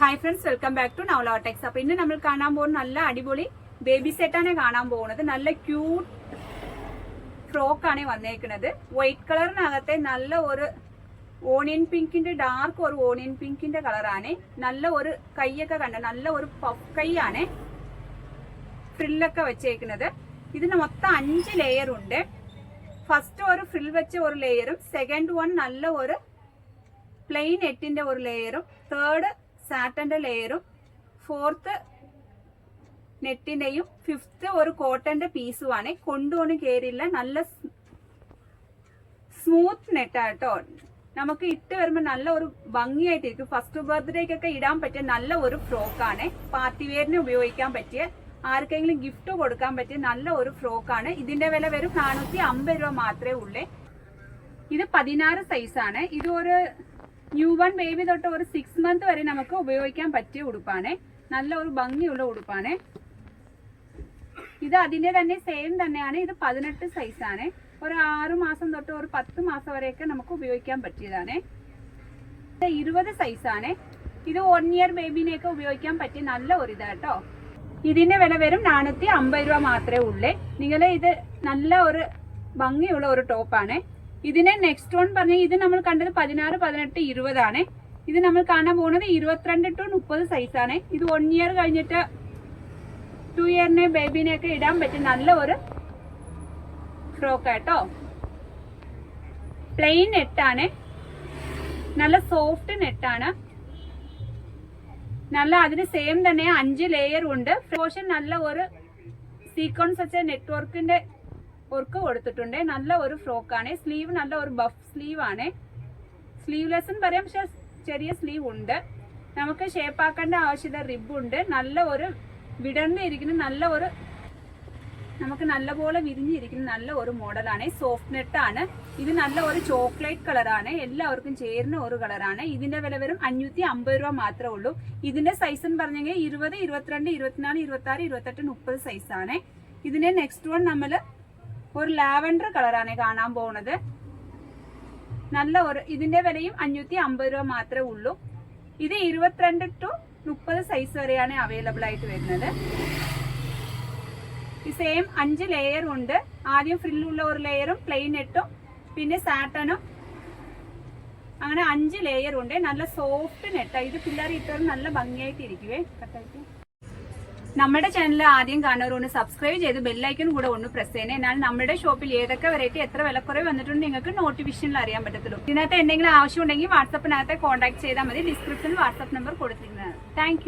Hi friends welcome back to നവലോടെക്സ് അപ്പൊ ഇന്ന് നമ്മൾ കാണാൻ പോകുന്ന നല്ല അടിപൊളി ബേബി സെറ്റാണ് കാണാൻ പോകുന്നത്. നല്ല ക്യൂട്ട് ഫ്രോക്ക് ആണ് വന്നേക്കുന്നത്. വൈറ്റ് കളറിനകത്തെ നല്ല ഒരു ഓണിയൻ പിങ്കിന്റെ ഡാർക്ക് ഒരു ഓണിയൻ പിങ്കിന്റെ കളറാണ് നല്ല ഒരു കൈയൊക്കെ കണ്ട നല്ല ഒരു പഫ് കൈയാണ് ഫ്രില്ലൊക്കെ വെച്ചേക്കുന്നത്. ഇതിന് മൊത്തം അഞ്ച് ലെയർ ഉണ്ട്. ഫസ്റ്റ് ഒരു ഫ്രിൽ വെച്ച ഒരു ലെയറും സെക്കൻഡ് വൺ നല്ല ഒരു പ്ലെയിൻ എട്ടിന്റെ ഒരു ലെയറും തേർഡ് സാറ്റന്റെ ലെയറും ഫോർത്ത് നെറ്റിന്റെയും ഫിഫ്ത്ത് ഒരു കോട്ടന്റെ പീസുമാണ്. കൊണ്ടുപോണി കയറില്ല നല്ല സ്മൂത്ത് നെറ്റാട്ടോ നമുക്ക് ഇട്ട് വരുമ്പോൾ നല്ല ഒരു ഭംഗിയായിട്ടിരിക്കും. ഫസ്റ്റ് ബർത്ത്ഡേക്കൊക്കെ ഇടാൻ പറ്റിയ നല്ല ഒരു ഫ്രോക്കാണ്. പാർട്ടി വെയറിന് ഉപയോഗിക്കാൻ പറ്റിയ ആർക്കെങ്കിലും ഗിഫ്റ്റ് കൊടുക്കാൻ പറ്റിയ നല്ല ഒരു ഫ്രോക്കാണ്. ഇതിന്റെ വില വരും നാനൂറ്റി അമ്പത് രൂപ മാത്രമേ ഉള്ളേ. ഇത് പതിനാറ് സൈസാണ്. ഇത് ഒരു ന്യൂ ബൺ ബേബി തൊട്ട് ഒരു സിക്സ് മന്ത് വരെ നമുക്ക് ഉപയോഗിക്കാൻ പറ്റിയ ഉടുപ്പാണേ. നല്ല ഒരു ഭംഗിയുള്ള ഉടുപ്പാണേ. ഇത് അതിന്റെ തന്നെ സെയിം തന്നെയാണ്. ഇത് പതിനെട്ട് സൈസാണ് ഒരു ആറു മാസം തൊട്ട് ഒരു പത്ത് മാസം വരെയൊക്കെ നമുക്ക് ഉപയോഗിക്കാൻ പറ്റിയതാണ്. ഇരുപത് സൈസാണ് ഇത് വൺ ഇയർ ബേബിനെയൊക്കെ ഉപയോഗിക്കാൻ പറ്റിയ നല്ല ഒരു ഇതാട്ടോ ഇതിന്റെ വില വരും നാനൂറ്റി അമ്പത് രൂപ മാത്രമേ ഉള്ളേ. നിങ്ങൾ ഇത് നല്ല ഒരു ഭംഗിയുള്ള ഒരു ടോപ്പാണ്. ഇതിനെ നെക്സ്റ്റ് വൺ പറഞ്ഞ ഇത് നമ്മൾ കണ്ടത് പതിനാറ് പതിനെട്ട് ഇരുപതാണ്. ഇത് നമ്മൾ കാണാൻ പോകുന്നത് ഇരുപത്തിരണ്ട് ടു മുപ്പത് സൈസാണ് ഇത് വൺ ഇയർ കഴിഞ്ഞിട്ട് ടു ഇയറിനെ ബേബിനെ ഒക്കെ ഇടാൻ പറ്റും നല്ല ഒരു ഫ്രോക്ക് ആട്ടോ പ്ലെയിൻ നെറ്റാണ് നല്ല സോഫ്റ്റ് നെറ്റാണ് നല്ല അതിന് സെയിം തന്നെ അഞ്ച് ലെയർ ഉണ്ട്. പോഷൻ നല്ല ഒരു സീക്വൻസ് വെച്ച നെറ്റ്വർക്കിന്റെ വർക്ക് കൊടുത്തിട്ടുണ്ട്. നല്ല ഒരു ഫ്രോക്കാണ് സ്ലീവ് നല്ല ഒരു ബഫ് സ്ലീവ് ആണ്. സ്ലീവ്ലെസ് എന്ന് പറയാം പക്ഷെ ചെറിയ സ്ലീവ് ഉണ്ട്. നമുക്ക് ഷേപ്പ് ആക്കേണ്ട ആവശ്യമില്ല. റിബ് ഉണ്ട്. നല്ല ഒരു വിടർന്നിരിക്കുന്ന നല്ല ഒരു നമുക്ക് നല്ലപോലെ വിരിഞ്ഞിരിക്കുന്ന നല്ല ഒരു മോഡലാണ് സോഫ്റ്റ് നെറ്റ് ആണ്. ഇത് നല്ല ഒരു ചോക്ലേറ്റ് കളറാണ് എല്ലാവർക്കും ചേരുന്ന ഒരു കളറാണ് ഇതിന്റെ വില വരും അഞ്ഞൂറ്റി അമ്പത് രൂപ മാത്രമേ ഉള്ളൂ. ഇതിന്റെ സൈസ് എന്ന് പറഞ്ഞെങ്കിൽ ഇരുപത് ഇരുപത്തിരണ്ട് ഇരുപത്തിനാല് ഇരുപത്തി ആറ് ഇരുപത്തെട്ട് മുപ്പത് സൈസാണ് ഇതിന്റെ നെക്സ്റ്റ് വൺ നമ്മൾ ഒരു ലാവൻഡർ കളറാണ് കാണാൻ പോകുന്നത് നല്ല ഒരു ഇതിന്റെ വിലയും അഞ്ഞൂറ്റി അമ്പത് രൂപ മാത്രമേ ഉള്ളൂ. ഇത് ഇരുപത്തിരണ്ട് ടു മുപ്പത് സൈസ് വരെയാണ് അവൈലബിൾ ആയിട്ട് വരുന്നത്. ഈ സെയിം അഞ്ച് ലെയർ ഉണ്ട്. ആദ്യം ഫ്രില്ലുള്ള ഒരു ലെയറും പ്ലെയിൻ നെറ്റും പിന്നെ സാറ്റനും അങ്ങനെ അഞ്ച് ലെയർ ഉണ്ട്. നല്ല സോഫ്റ്റ് നെറ്റാണ് ഇത് പിള്ളേർ ഇട്ടൊരു നല്ല ഭംഗിയായിട്ട് ഇരിക്കുവേ കട്ടായിട്ട്. നമ്മുടെ ചാനൽ ആദ്യം കാണുന്നവരോട് സബ്സ്ക്രൈബ് ചെയ്ത് ബെല്ലൈക്കൺ കൂടെ ഒന്ന് പ്രസ് ചെയ്യണേ. എന്നാൽ നമ്മുടെ ഷോപ്പിൽ ഏതൊക്കെ വെറൈറ്റി എത്ര വിലക്കുറവ് വന്നിട്ടുണ്ട് നിങ്ങൾക്ക് നോട്ടിഫിക്കേഷനിൽ അറിയാൻ പറ്റത്തുള്ളൂ. ഇതിനകത്ത് എന്തെങ്കിലും ആവശ്യം ഉണ്ടെങ്കിൽ വാട്സപ്പിനകത്ത് കോൺടാക്ട് ചെയ്താൽ മതി. ഡിസ്ക്രിപ്ഷനിൽ വാട്സപ്പ് നമ്പർ കൊടുത്തിരിക്കുന്നതാണ് താങ്ക്